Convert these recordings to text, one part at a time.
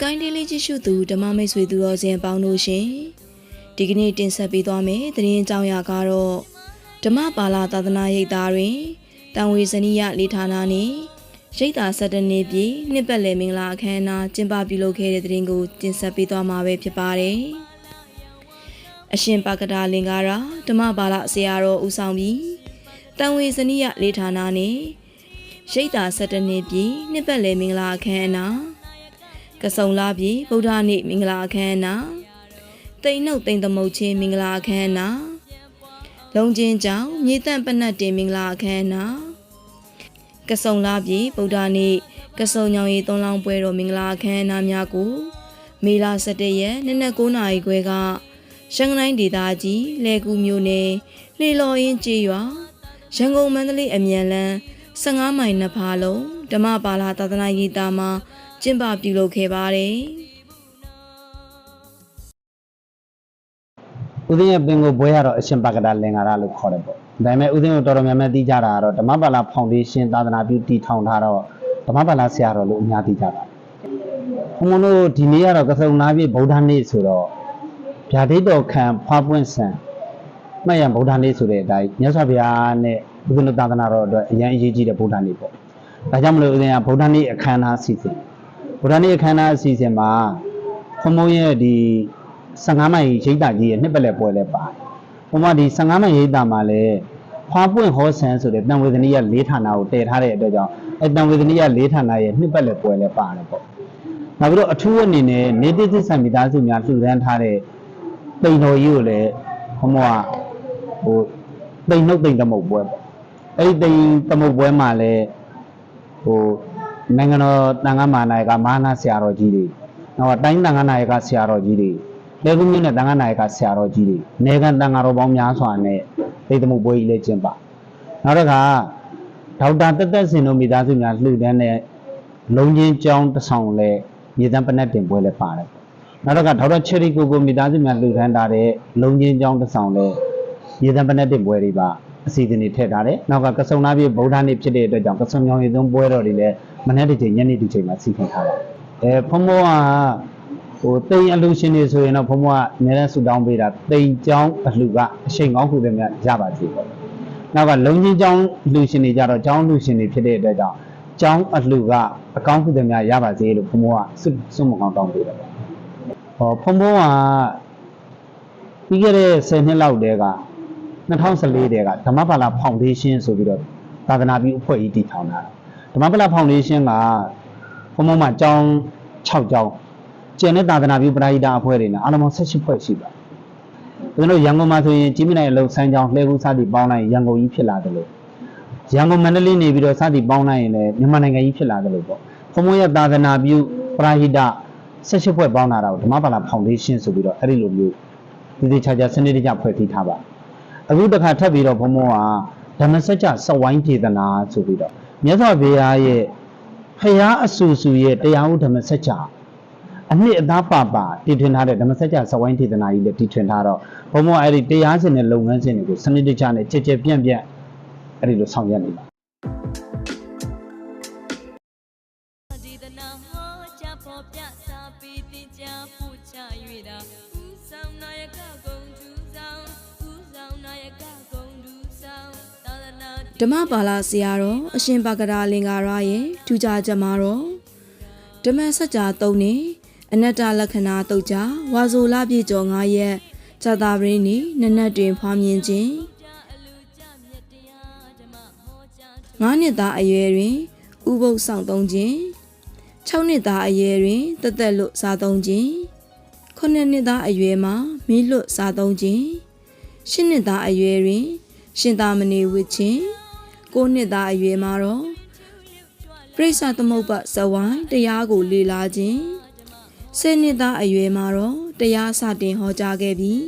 Sky Daily ကြည့်ရှုသူဓမ္မမိတ်ဆွေသူတော်စင်ပေါင်းတို့ရှင်ဒီကနေ့တင်ဆက်ပေးသွားမယ်သတင်းအကြောင်းအရာကတော့ဓမ္မပါဠသာသနာရိပ်သားတွင်တန်ဝေဇနိယလေဌာနနှင့်ရိပ်သာ၁၇နှစ်ပြည့်နှစ်ပတ်လည်မင်္ဂလာအခမ်းအနားကျင်းပပြုလုပ်ခဲ့တဲ့သတင်းကိုတင်ဆက်ပေးသွားမှာပဲဖြစ်ပါတယ်အရှင်ပါကတာလင်္ကာရာဓမ္မပါဠဆရာတော်ဦးဆောင်ပြီးတန်ဝေဇနိယလေဌာနနှင့်ရိပ်သာ၁၇နှစ်ပြည့်နှစ်ပတ်လည်မင်္ဂလာအခမ်းအနား ကဆုံလာပြီဗုဒ္ဓနေ့မင်္ဂလာအခမ်းအနားတိမ်နှုတ်တိမ်သမုတ်ချင်းမင်္ဂလာအခမ်းအနားလုံချင်းကြောင့်မြေတန့်ပနတ်တင်မင်္ဂလာအခမ်းအနားကဆုံလာပြီဗုဒ္ဓနေ့ကဆုံညောင်ရီသွန်လောင်းပွဲတော်မင်္ဂလာအခမ်းအနားများကိုမေလ17ရက်နေ့နက်9:00နာရီခွဲကရှန်ကိုင်းဒေသကြီးလဲကူမြို့နယ်လှေလော်ရင်ကျေးရွာရန်ကုန်မန္တလေးအမြန်လန်း15မိုင်နှစ်ဖာလုံးဓမ္မပါဠသာသနာရေးတာမှာ ကျင်းပပြုလုပ်ခဲ့ပါတယ်။ဥဒင်းရဲ့ပင်ကိုဘွဲရတော့အရှင်ပါကတာလင်္ကာရလို့ခေါ်တယ်ပေါ့ဒါပေမဲ့ဥဒင်းကိုတော်တော်များများသိကြတာကတော့ဓမ္မပါဠဖောင်ဒေးရှင်းသာသနာပြုတည်ထောင်ထားတော့ဓမ္မပါဠဆရာတော်လို့အများသိကြတာဘုံဘုံတို့ဒီနေ့ကတော့ကဆုံနာပြည့်ဗုဒ္ဓနေ့ဆိုတော့ဗျာဒိတ်တော်ခံဖွားပွင့်ဆံမှတ်ရန်ဗုဒ္ဓနေ့ဆိုတဲ့အတိုင်းမြတ်စွာဘုရားနဲ့ဥဒင်းတို့သာသနာတော်အတွက်အရင်အရေးကြီးတဲ့ဗုဒ္ဓနေ့ပေါ့ဒါကြောင့်မလို့ဥဒင်းကဗုဒ္ဓနေ့အခမ်းအနားစီစဉ် ဗုဒ္ဓနေ့အခမ်းအနားအစီအစဉ်မှာဘုံဘုံရဲ့ဒီ15မိုင်ရိတ်တာကြီးရဲ့နှစ်ပတ်လည်ပွဲလဲပါတယ်။ဘုံမဒီ15မိုင်ရိတ်တာမှာလဲဖွာပွင့်ဟောဆန်းဆိုတဲ့တန်ဝေဒနီယ၄ဌာနကိုတည်ထားတဲ့အတွက်ကြောင့်အဲတန်ဝေဒနီယ၄ဌာနရဲ့နှစ်ပတ်လည်ပွဲလဲပါတယ်ပေါ့။နောက်ပြီးတော့အထူးအနေနဲ့နေတိသစ္ဆာမိသားစုများလှူဒန်းထားတဲ့တိန်တော်ကြီးကိုလည်းဘုံမကဟိုတိန်နှုတ်တိန်သမုတ်ပွဲပေါ့။အဲဒီတိန်သမုတ်ပွဲမှာလဲဟို နိုင်ငံတော်တန်ခါမာနာယကမဟာနာဆရာတော်ကြီးတွေနောက်တိုင်းတန်ခါနာယကဆရာတော်ကြီးတွေလေကုမြို့နယ်တန်ခါနာယကဆရာတော်ကြီးတွေနေကန်တန်ခါတော်ပေါင်းများစွာနဲ့ဒိတ်သမုတ်ပွဲကြီးလေးကျင်းပနောက်တစ်ခါဒေါက်တာတက်တက်စင်တို့မိသားစုများလှူဒန်းတဲ့လုံချင်းကျောင်းတစ်ဆောင်လဲမြေတန်းပနက်တင်ပွဲလဲပါတယ်နောက်တစ်ခါဒေါက်တာချယ်ရီကိုကိုမိသားစုများလှူဒန်းထားတဲ့လုံချင်းကျောင်းတစ်ဆောင်လဲမြေတန်းပနက်တင်ပွဲတွေပါ အစီအစဉ်တွေထည့်ထားတယ်။နောက်ကကဆုံနာပြေဗုဒ္ဓနေ့ဖြစ်တဲ့အတွက်ကြောင့်ကဆုံညောင်ရီသုံးပွဲတော်တွေလည်းမနေ့တစ်ချိန်ညနေတစ်ချိန်မှာစီစဉ်ထားတယ်။အဲဖုံမောကဟိုတိမ်အလူရှင်တွေဆိုရင်တော့ဖုံမောကအများနဲ့ဆူတောင်းပေးတာတိမ်ကျောင်းအလှကအချိန်ကောင်းခုတွေများရပါစေပေါ့။နောက်ကလုံကြီးကျောင်းလူရှင်တွေကြတော့ကျောင်းလူရှင်တွေဖြစ်တဲ့အတွက်ကြောင့်ကျောင်းအလှကအကောင်းခုတွေများရပါစေလို့ဖုံမောကစွစွမကောင်းတောင်းပေးတယ်ပေါ့။ဟောဖုံမောကပြီးခဲ့တဲ့10နှစ်လောက်တည်းက 2014တဲကဓမ္မပါဠဖောင်ဒေးရှင်းဆိုပြီးတော့သာသနာပြုအဖွဲ့အစည်းတည်ထောင်တာဓမ္မပါဠဖောင်ဒေးရှင်းကဘုံဘုံမှာကျောင်း6ကျောင်းကျန်တဲ့သာသနာပြုပရိဟိတအဖွဲ့တွေနဲ့အားလုံးပေါင်း18ဖွဲ့ရှိပါတယ်ကျွန်တော်တို့ရန်ကုန်မှာဆိုရင်ကြီးမြင့်တဲ့အလုံးစမ်းကျောင်းလှဲကူးစသည်ပေါင်းလိုက်ရင်ရန်ကုန်ကြီးဖြစ်လာတယ်လို့ရန်ကုန်မန္တလေးနေပြီးတော့စသည်ပေါင်းလိုက်ရင်လည်းမြန်မာနိုင်ငံကြီးဖြစ်လာတယ်လို့ပေါ့ဘုံဘုံရဲ့သာသနာပြုပရိဟိတ18ဖွဲ့ပေါင်းလာတာကိုဓမ္မပါဠဖောင်ဒေးရှင်းဆိုပြီးတော့အဲ့ဒီလိုမျိုးဒီဒီချာချာစနစ်တကျဖွဲ့စည်းထားပါ အခုတစ်ခါထပ်ပြီးတော့ဘုံဘုံကဓမ္မစကြာစဝိုင်းပြေသနာဆိုပြီးတော့မြတ်စွာဘုရားရဲ့ဖရာအဆူဆူရဲ့တရားဥဓမ္မစကြာအနှစ်အသားပါပါတည်ထွင်ထားတဲ့ဓမ္မစကြာစဝိုင်းပြေသနာကြီးလည်းတည်ထွင်ထားတော့ဘုံဘုံကအဲ့ဒီတရားစဉ်တဲ့လုပ်ငန်းစဉ်တွေကိုစနစ်တကျနဲ့ကြည်ကြဲပြန့်ပြန့်အဲ့ဒီလိုဆောင်ရွက်နေပါဒီတနာဟောချပေါ်ပြစာပီတင်ချပူချ၍တာဦးဆောင်နာယကဂုံတူ ဓမ္မပါဠဆရာတော်အရှင်ပါကတာလင်္ကာရရဲ့ထူးခြားချက်မှာတော့ဓမ္မစကြာ၃နှစ်အနတ္တလက္ခဏာတုတ်ကြဝါဆိုလပြည့်ကျော်9ရက်ဇာတာပရင်းနေနနက်တွင်ဖွားမြင်ခြင်းအလူကြမြတ်တရားဓမ္မဟောကြား9နှစ်သားအရွယ်တွင်ဥပုပ်ဆောင်သုံးခြင်း6နှစ်သားအရွယ်တွင်တသက်လွတ်စားသုံးခြင်း9နှစ်သားအရွယ်မှာမီးလွတ်စားသုံးခြင်း10နှစ်သားအရွယ်တွင် ရှင်သာမဏေဝစ်ခြင်း 9နှစ်သားအရွယ်မှာတော့ပြိဿသမုပ္ပါဇဝိုင်းတရားကိုလေ့လာခြင်း10နှစ်သားအရွယ်မှာတော့တရားစတင်ဟောကြားခဲ့ပြီး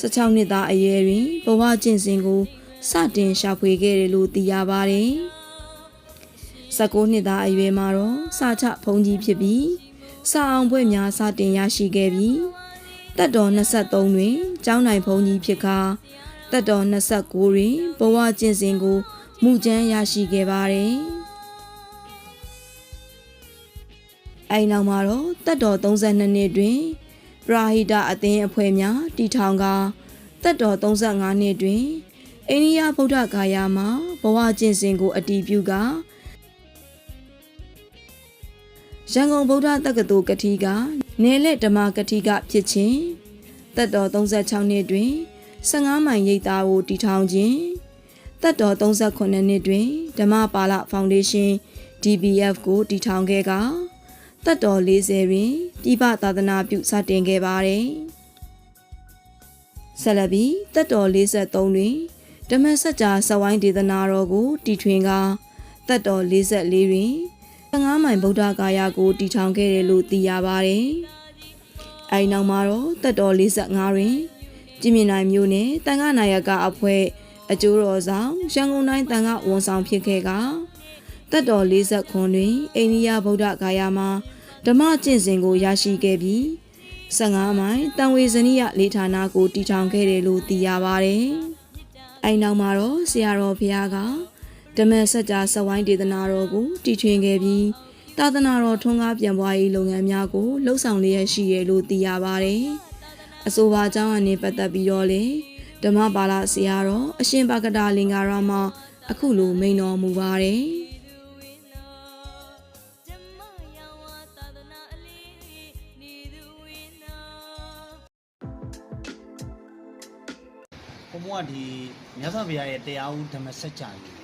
16နှစ်သားအရွယ်တွင်ဘဝကျင့်စဉ်ကိုစတင်ရှာဖွေခဲ့တယ်လို့သိရပါတယ်19နှစ်သားအရွယ်မှာတော့စာချဘုံကြီးဖြစ်ပြီးစာအောင်ပွဲများစတင်ရရှိခဲ့ပြီးတက်တော်23တွင်ကျောင်းနိုင်ဘုံကြီးဖြစ်ကာတက်တော်29တွင်ဘဝကျင့်စဉ်ကို မူကျန်းရရှိခဲ့ပါတယ်။အဲဒီနောက်မှာတော့တက်တော်32နှစ်တွင်ပရာဟိတအသင်းအဖွဲ့များတည်ထောင်ကတက်တော်35နှစ်တွင်အိန္ဒိယဗုဒ္ဓဂါယာမှာဘဝကျင့်စဉ်ကိုအတည်ပြုကာရန်ကုန်ဗုဒ္ဓတက္ကသိုလ်ကတိကနေလက်ဓမ္မကတိကဖြစ်ခြင်းတက်တော်36နှစ်တွင်15မိုင်ရိပ်သားကိုတည်ထောင်ခြင်း တက်တော်38နှစ်တွင်ဓမ္မပါလဖောင်ဒေးရှင်း DBF ကိုတည်ထောင်ခဲ့ကတက်တော်40တွင်ပြည်ပသာသနာပြုစတင်ခဲ့ပါတယ်။ဆက်လက်ပြီးတက်တော်43တွင်ဓမ္မစကြာစဝိုင်းဒေသနာတော်ကိုတည်ထွင်ကတက်တော်44တွင်15မိုင်ဗုဒ္ဓဂါယာကိုတည်ထောင်ခဲ့တယ်လို့သိရပါတယ်။အဲဒီနောက်မှာတော့တက်တော်45တွင်ကြည်မြင့်နိုင်မျိုးနဲ့တန်ခနာယကအဖွဲ့ အကျိုးတော်ဆောင်ရန်ကုန်တိုင်းတန်ခဝန်ဆောင်ဖြစ်ခဲ့ကတက်တော်40ခွန်တွင်အိန္ဒိယဗုဒ္ဓဂါယာမှာဓမ္မကျင့်စဉ်ကိုရရှိခဲ့ပြီး15မိုင်တန်ဝေဇနိယလေဌာနကိုတည်ထောင်ခဲ့တယ်လို့သိရပါတယ်။အဲဒီနောက်မှာတော့ဆရာတော်ဘုရားကဓမ္မစကြာစဝိုင်းဒေသနာတော်ကိုတည်ထွင်ခဲ့ပြီးသာသနာတော်ထွန်းကားပြန်ပွားရေးလုပ်ငန်းများကိုလှုပ်ဆောင်လျက်ရှိရလို့သိရပါတယ်။အဆိုပါအကြောင်းအနေပတ်သက်ပြီးတော့လေ ဓမ္မပါဠဆရာတော်အရှင်ပါကတာလင်္ကာရမအခုလိုမိန်တော်မူပါတယ်။ဓမ္မယဝသာသနာအလေးနေသူဝိနာဘုံဘုံကဒီမြတ်စွာဘုရားရဲ့တရားဥဓမ္မစကြာကြီး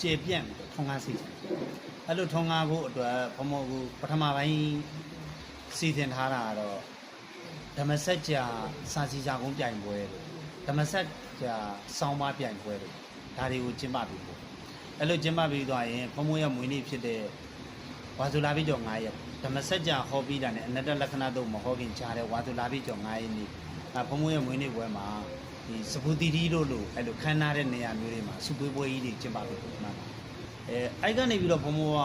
ကျေပြန့်ပြီးတော့ထုံကားစီစဉ်အဲ့လိုထုံကားဖို့အတွက်ဘုံဘုံကပထမပိုင်းစီစဉ်ထားတာကတော့ဓမ္မစကြာစာစီစာကုန်းပြိုင်ပွဲလို့ ဓမ္မစကြာစောင်းပါပြိုင်ပွဲလို့ဒါတွေကိုကျင်းပပြီးပေါ့အဲ့လိုကျင်းပပြီးသွားရင်ဘုံဘုံရဲ့မွေးနေ့ဖြစ်တဲ့ဝါဇူလာပြီးကျော်9ရက်ဓမ္မစကြာဟောပြီးတာနဲ့အနတ္တလက္ခဏာတို့မဟောခင်ကြားတဲ့ဝါဇူလာပြီးကျော်9ရက်နေ့အဲဘုံဘုံရဲ့မွေးနေ့ပွဲမှာဒီစပူတီတီတို့လို့အဲ့လိုခန်းနာတဲ့နေရာမျိုးတွေမှာစုပွေးပွဲကြီးတွေကျင်းပပြီးပုံမှန်ပါအဲအဲ့ကနေပြီးတော့ဘုံဘုံက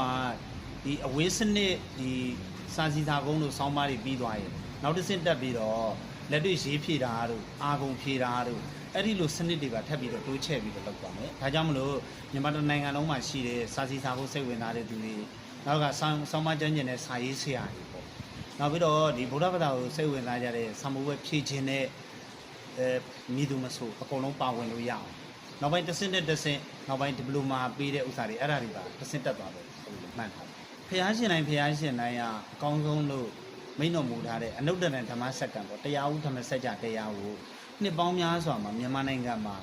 ဒီအဝေးစနစ်ဒီစာစီသာကုန်းတို့စောင်းပါးတွေပြီးသွားရင်နောက်တစ်ဆင့်တက်ပြီးတော့ လက်တွေ့ရေးဖြည့်တာတို့အာဂုံဖြည့်တာတို့အဲ့ဒီလိုစနစ်တွေပါထပ်ပြီးတော့တိုးချဲ့ပြီးတော့လုပ်ပါမယ်ဒါကြောင့်မလို့မြန်မာတိုင်းနိုင်ငံလုံးမှာရှိတဲ့စာစီသာကုန်းစိတ်ဝင်စားတဲ့သူတွေနောက်ကဆောင်းဆောင်းမကျန်းကျင်တဲ့စာရေးဆရာတွေပေါ့နောက်ပြီးတော့ဒီဗုဒ္ဓဘာသာကိုစိတ်ဝင်စားကြတဲ့ဆံမိုးဘက်ဖြည့်ခြင်းတဲ့အဲမိသူမဆိုအကုန်လုံးပါဝင်လို့ရအောင်နောက်ပိုင်းတစ်ဆင့်နဲ့တစ်ဆင့်နောက်ပိုင်းဒီပလိုမာပေးတဲ့ဥစ္စာတွေအဲ့ဒါတွေပါတစ်ဆင့်တက်သွားတယ်ဆိုလို့မှန်ထားတယ်ဖះရှင်တိုင်းဖះရှင်တိုင်းကအကောင်းဆုံးလို့ မိန့်တော်မူထားတဲ့အနုတ္တရဓမ္မစက္ကံပေါ့တရားဥဓမ္မစကြာတရားကိုနှစ်ပေါင်းများစွာမှာမြန်မာနိုင်ငံမှာ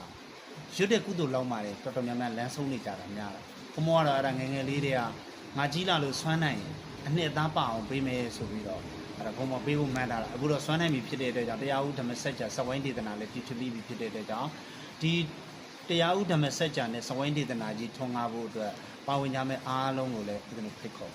ရွတ်တဲ့ကုသိုလ်လောက်ပါတယ်တော်တော်များများလမ်းဆုံးနေကြတာများတာဘုမောကတော့အဲ့ဒါငယ်ငယ်လေးတွေကငါကြီးလာလို့ဆွမ်းနိုင်ရင်အနှစ်အသားပအောင်ပေးမယ်ဆိုပြီးတော့အဲ့ဒါဘုံမပေးဖို့မှန်းတာလားအခုတော့စွမ်းနိုင်ပြီဖြစ်တဲ့အတွက်ကြောင့်တရားဥဓမ္မစကြာစဝိုင်းဒေသနာလည်းပြည့်ဖြစ်ပြီးပြီဖြစ်တဲ့အတွက်ကြောင့်ဒီတရားဥဓမ္မစကြာနဲ့စဝိုင်းဒေသနာကြီးထွန်းကားဖို့အတွက်ပါဝင်ကြမဲ့အားလုံးကိုလည်းဒီလိုဖိတ်ခေါ်